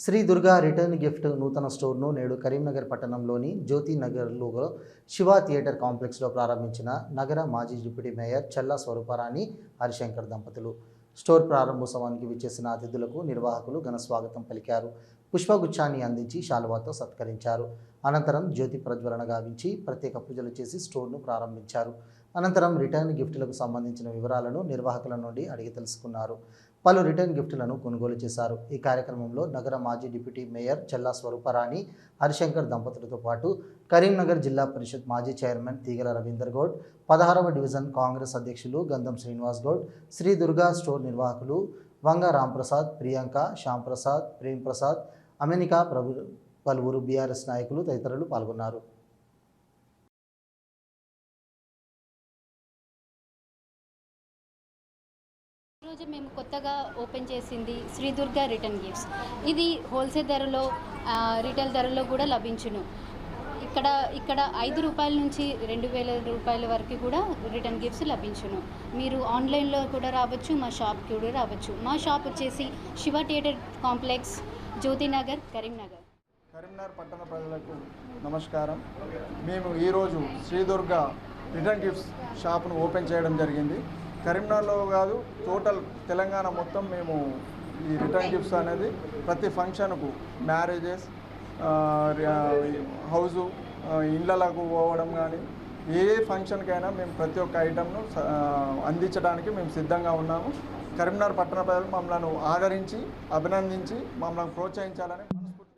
Shri Durga return gift నూతన స్టోర్ను నేడు కరీంనగర్ పట్టణంలోని జ్యోతి నగర్లో శివ థియేటర్ కాంప్లెక్స్లో ప్రారంభించిన నగర మాజీ డిప్యూటీ మేయర్ చల్లా స్వరూపరాణి హరిశంకర్ దంపతులు. స్టోర్ ప్రారంభోత్సవానికి విచ్చేసిన అతిథులకు నిర్వాహకులు ఘన స్వాగతం పలికారు. పుష్పగుచ్చాన్ని అందించి శాలువాతో సత్కరించారు. అనంతరం జ్యోతి ప్రజ్వలన గావించి ప్రత్యేక పూజలు చేసి స్టోర్ను ప్రారంభించారు. అనంతరం రిటర్న్ గిఫ్టులకు సంబంధించిన వివరాలను నిర్వాహకుల నుండి అడిగి తెలుసుకున్నారు. పలు రిటర్న్ గిఫ్ట్లను కొనుగోలు చేశారు. ఈ కార్యక్రమంలో నగర మాజీ డిప్యూటీ మేయర్ చెల్లా స్వరూపరాణి హరిశంకర్ దంపతులతో పాటు కరీంనగర్ జిల్లా పరిషత్ మాజీ చైర్మన్ తీగల రవీందర్ గౌడ్ పదహారవ డివిజన్ కాంగ్రెస్ అధ్యక్షులు గంధం శ్రీనివాస్ గౌడ్ శ్రీ దుర్గా స్టోర్ నిర్వాహకులు వంగ రాంప్రసాద్ ప్రియాంక శ్యాంప్రసాద్ ప్రేమ్ ప్రసాద్ అమెనికా ప్రభు పలువురు బీఆర్ఎస్ నాయకులు తదితరులు పాల్గొన్నారు. ఈరోజు మేము కొత్తగా ఓపెన్ చేసింది శ్రీ దుర్గా రిటర్న్ గిఫ్ట్స్. ఇది హోల్సేల్ ధరలో రిటైల్ ధరలో కూడా లభించును. ఇక్కడ ఇక్కడ ఐదు రూపాయల నుంచి రెండు వేల రూపాయల వరకు కూడా రిటర్న్ గిఫ్ట్స్ లభించును. మీరు ఆన్లైన్లో కూడా రావచ్చు మా షాప్కి కూడా రావచ్చు. మా షాప్ వచ్చేసి శివ థియేటర్ కాంప్లెక్స్ జ్యోతినగర్ కరీంనగర్. కరీంనగర్ పట్టణ ప్రజలకు నమస్కారం. మేము ఈరోజు శ్రీదుర్గ రిటర్న్ గిఫ్ట్స్ షాప్ను ఓపెన్ చేయడం జరిగింది. కరీంనగర్లో కాదు టోటల్ తెలంగాణ మొత్తం మేము ఈ రిటర్న్ గిఫ్ట్స్ అనేది ప్రతి ఫంక్షన్కు మ్యారేజెస్ హౌజు ఇళ్ళలకు పోవడం కానీ ఏ ఫంక్షన్కైనా మేము ప్రతి ఒక్క ఐటమ్ను స- అందించడానికి మేము సిద్ధంగా ఉన్నాము. కరీంనగర్ పట్టణ ప్రజలు మమ్మల్ని ఆదరించి అభినందించి మమ్మల్ని ప్రోత్సహించాలని